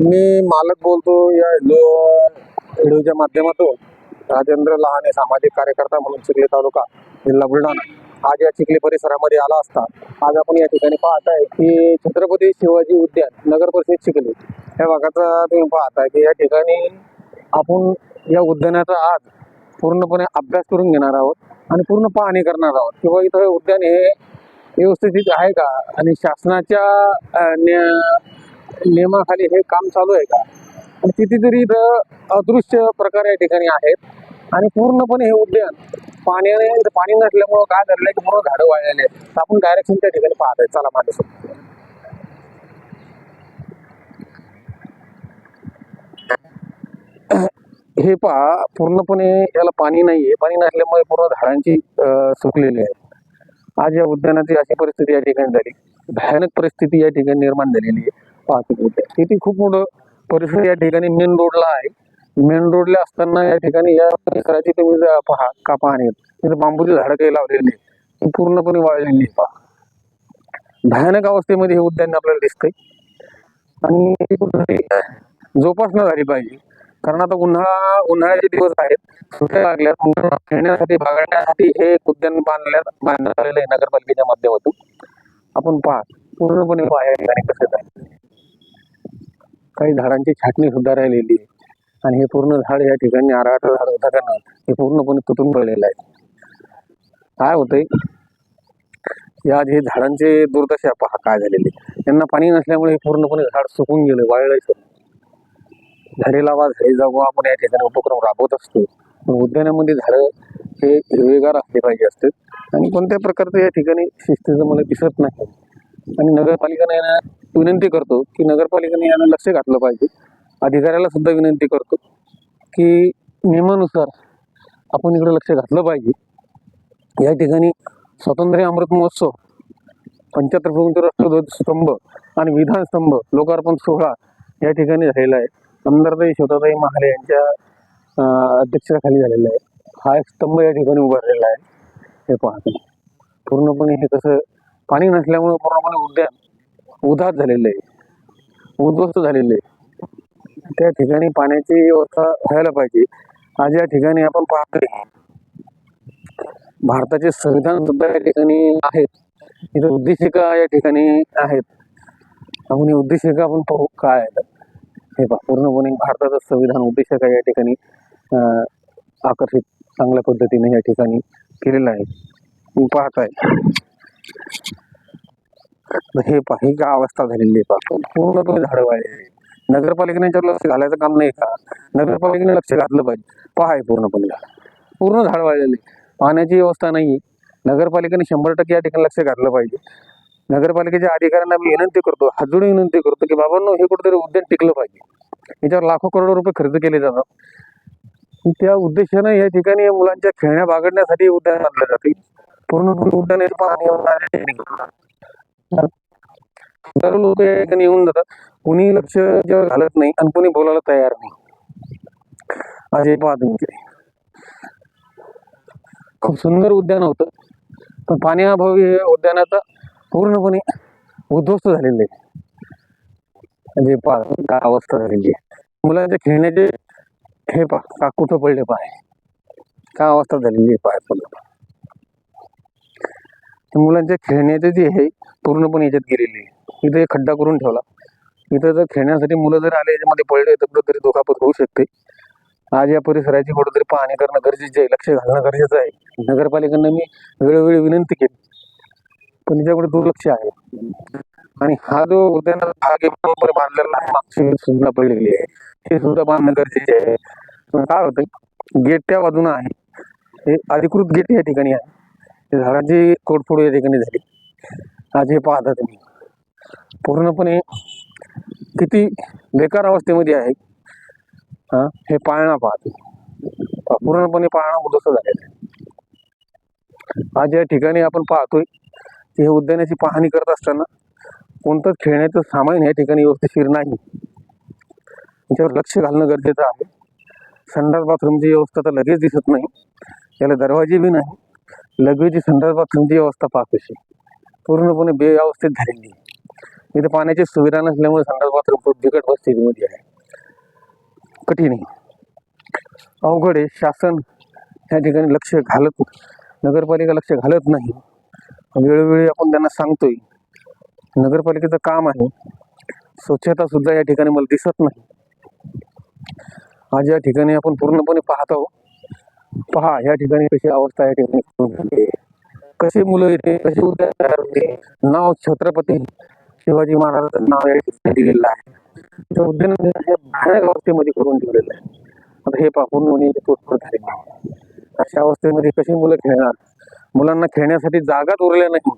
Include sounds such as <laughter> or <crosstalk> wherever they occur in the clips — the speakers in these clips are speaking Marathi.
मी मालक बोलतो या जो व्हिडिओच्या माध्यमातून राजेंद्र लहाने सामाजिक कार्यकर्ता म्हणून चिखली तालुका जिल्हा बुलढाणा आज या चिखली परिसरामध्ये आला असता. आज आपण या ठिकाणी पाहत आहे की छत्रपती शिवाजी उद्यान नगर परिषद चिखली या भागाचा तुम्ही पाहताय की या ठिकाणी आपण या उद्यानाचा आज पूर्णपणे अभ्यास करून घेणार आहोत आणि पूर्ण पाहणी करणार आहोत. किंवा इथं हे उद्यान हे व्यवस्थित आहे का? आणि शासनाच्या नियमाखाली हे काम चालू आहे का? आणि कितीतरी इथं अदृश्य प्रकार या ठिकाणी आहेत. आणि पूर्णपणे हे उद्यान पाण्याने पाणी नसल्यामुळं काय झालेलं आहे की पूर्ण झाडं वाळलेले आहेत. आपण डायरेक्शन त्या ठिकाणी पाहत आहे चला माझ्यासोबत हे पहा पूर्णपणे याला पाणी नाहीये. पाणी नसल्यामुळे पूर्ण झाडांची सुकलेली आहे आज या उद्यानाची अशी परिस्थिती या ठिकाणी झाली. भयानक परिस्थिती या ठिकाणी निर्माण झालेली आहे. वाहतूक उद्यान किती खूप मोठं परिसर या ठिकाणी मेन रोडला आहे. मेन रोडला असताना या ठिकाणी या परिसराची तुम्ही पहा का पाहणे तिथे बांबूची झाडं काही लावलेली ती पूर्णपणे वाळलेली आहे पहा. भयानक अवस्थेमध्ये हे उद्यान आपल्याला दिसतंय. आणि <laughs> जोपासना झाली पाहिजे. कारण आता उन्हाळा उन्हाळ्याचे दिवस आहेत. सुट्ट्या लागल्या खेळण्यासाठी बागडण्यासाठी हे एक उद्यान बांधण्यात बांधण्यात आलेलं आहे नगरपालिकेच्या माध्यमातून. आपण पहा पूर्णपणे पहा या ठिकाणी कसं आहे काही झाडांची छाटणी सुद्धा राहिलेली आहे. आणि हे पूर्ण झाड या ठिकाणी आराचं झाड होता का ना हे पूर्णपणे तुटून पडलेलं आहे. काय होतंय? या जे झाडांचे दुर्दशा पहा काय झालेली. यांना पाणी नसल्यामुळे हे पूर्णपणे झाड सुकून गेलं वाळलं झाडे लावा झाडे जागो आपण या ठिकाणी उपक्रम राबवत असतो. पण उद्यानामध्ये झाडं हे हिरवेगार असले पाहिजे असते. आणि कोणत्या प्रकारचं या ठिकाणी शिस्तीचं मला दिसत नाही. आणि नगरपालिकेने विनंती करतो की नगरपालिकेने यांना लक्ष घातलं पाहिजे. अधिकाऱ्याला सुद्धा विनंती करतो की नियमानुसार आपण इकडे लक्ष घातलं पाहिजे. या ठिकाणी स्वातंत्र्य अमृत महोत्सव पंच्याहत्तर किलोमीटर राष्ट्रध्वज स्तंभ आणि विधान स्तंभ लोकार्पण सोहळा या ठिकाणी झालेला आहे. आमदारताई शोताताई महाले यांच्या अध्यक्षतेखाली झालेला आहे. हा एक स्तंभ या ठिकाणी उभारलेला आहे. हे पाहतो पूर्णपणे हे कसं पाणी नसल्यामुळे पूर्णपणे उद्यान उदास झालेलं आहे. उद्ध्वस्त झालेलं आहे. त्या ठिकाणी पाण्याची व्यवस्था व्हायला पाहिजे. आज या ठिकाणी आपण पाहतोय भारताचे संविधान सुद्धा या ठिकाणी आहेत. इथं उद्देशिका या ठिकाणी आहेत. आपण उद्देशिका आपण पाहू काय हे पहा पूर्णपणे भारताचं संविधान उद्देशिका या ठिकाणी आकर्षित चांगल्या पद्धतीने या ठिकाणी केलेलं आहे. पाहत पाहताय. हे पहा ही काय अवस्था झालेली आहे पूर्णपणे झाडं वाळलेली आहे. नगरपालिकेने याच्यावर लक्ष घालायचं काम नाही का? नगरपालिकेने लक्ष घातलं पाहिजे. पहा पूर्णपणे. पूर्ण झाड वाळलेले पाण्याची व्यवस्था नाही नगरपालिकेने शंभर टक्के या ठिकाणी लक्ष घातलं पाहिजे. नगरपालिकेच्या अधिकाऱ्यांना मी विनंती करतो हात विनंती करतो की बाबांनो हे कुठेतरी उद्यान टिकलं पाहिजे. याच्यावर लाखो करोड रुपये खर्च केले जातात. त्या उद्देशानं या ठिकाणी मुलांच्या खेळण्या बागडण्यासाठी उद्यान बांधलं जाते. पूर्ण उद्यान हजारो लोक या ठिकाणी येऊन जातात. कुणी लक्ष जेव्हा घालत नाही आणि कुणी बोलायला तयार नाही. अजय हे तुम्ही खूप सुंदर उद्यान होतं. पण पाण्याअभावी हे उद्यानाचा पूर्णपणे उद्ध्वस्त झालेलं आहे. म्हणजे पहा काय अवस्था झालेली आहे. मुलांच्या खेळण्याचे हे पहा. का कुठं पडले पाय? काय अवस्था झालेली आहे पाय पूर्ण तर मुलांच्या खेळण्याचे जे आहे पूर्णपणे याच्यात गेलेली आहे. इथं एक खड्डा करून ठेवला. इथं जर खेळण्यासाठी मुलं जर आले याच्यामध्ये पडले तर कुठंतरी दुखापत होऊ शकते. आज या परिसराची कुठंतरी पाहणी करणं गरजेचं आहे लक्ष घालणं गरजेचं आहे. नगरपालिकांना मी वेळोवेळी विनंती केली. पण त्याच्याकडे दुर्लक्ष आहे. आणि हा जो उद्यानाचा भाग आहे बरोबर बांधलेला आहे मागची सुद्धा पडलेली आहे. हे सुद्धा बांधणं गरजेचे आहे. काय होतं गेट त्या बाजूनं आहे. हे अधिकृत गेट या ठिकाणी आहे. ते झाडांची कोडफोड या ठिकाणी झाली. आज हे पाहता तुम्ही. पूर्णपणे किती बेकार अवस्थेमध्ये आहे. हां हे पाळणा पाहतो. पूर्णपणे पाळणा उद्ध्वस्त झालेला आहे. आज या ठिकाणी आपण पाहतोय की हे उद्यानाची पाहणी करत असताना कोणतंच खेळण्याचं सामान या ठिकाणी व्यवस्थिशीर नाही. याच्यावर लक्ष घालणं गरजेचं आहे. संडास बाथरूमची व्यवस्था तर लगेच दिसत नाही. त्याला दरवाजे बी नाही. लघवीची संदर्भात बाथरूमची व्यवस्था पहा अशी पूर्णपणे बेअवस्थेत झालेली. आहे इथे पाण्याची सुविधा नसल्यामुळे संदर्भात खूप बिकट परिस्थितीमध्ये आहे. कठीण आहे. अवघड आहे. शासन या ठिकाणी लक्ष घालत नगरपालिका लक्ष घालत नाही. वेळोवेळी आपण त्यांना सांगतोय. नगरपालिकेचं काम आहे. स्वच्छता सुद्धा या ठिकाणी मला दिसत नाही. आज या ठिकाणी आपण पूर्णपणे पाहतो पहा या ठिकाणी कशी अवस्था या ठिकाणी आहे. कसे मुलं येते कसे उद्या तयार होते? नाव छत्रपती शिवाजी महाराजांचं नाव या ठिकाणी दिलेलं आहे. त्या उद्यानाने भयानक अवस्थेमध्ये करून ठेवलेलं आहे. आता हे पाहून म्हणे तोडफोड झालेली अशा अवस्थेमध्ये कशी मुलं खेळणार? मुलांना खेळण्यासाठी जागाच उरल्या नाही.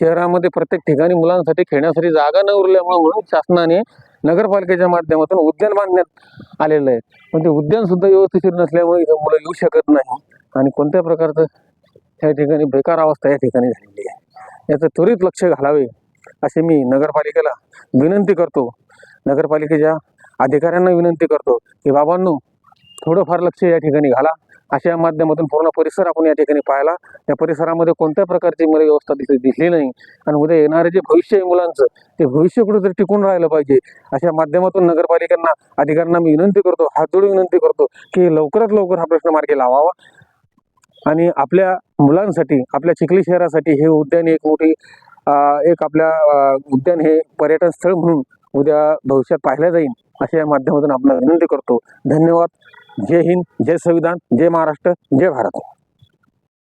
शहरामध्ये प्रत्येक ठिकाणी मुलांसाठी खेळण्यासाठी जागा न उरल्यामुळे म्हणून शासनाने नगरपालिकेच्या माध्यमातून उद्यान बांधण्यात आलेलं आहे. पण ते उद्यान सुद्धा व्यवस्थित नसल्यामुळे इथं मुलं येऊ शकत नाही आणि कोणत्या प्रकारचं या ठिकाणी बेकार अवस्था या ठिकाणी झालेली आहे. याचं त्वरित लक्ष घालावे असे मी नगरपालिकेला विनंती करतो. नगरपालिकेच्या अधिकाऱ्यांना विनंती करतो की बाबांनो थोडंफार लक्ष या ठिकाणी घाला. अशा माध्यमातून पूर्ण परिसर आपण या ठिकाणी पाहिला. या परिसरामध्ये कोणत्या प्रकारची मला व्यवस्था दिसली दिसली नाही. आणि उद्या येणारे जे भविष्य आहे मुलांचं ते भविष्य कुठेतरी टिकून राहिलं पाहिजे. अशा माध्यमातून नगरपालिकांना अधिकाऱ्यांना मी विनंती करतो हात जोडून विनंती करतो की लवकरात लवकर हा प्रश्न मार्गी लावावा. आणि आपल्या मुलांसाठी आपल्या चिखली शहरासाठी हे उद्यान एक मोठी एक आपल्या उद्यान हे पर्यटन स्थळ म्हणून उद्या भविष्यात पाहिलं जाईल. अशा या माध्यमातून आपला विनंती करतो. धन्यवाद. जय हिंद जय संविधान जय महाराष्ट्र जय भारत.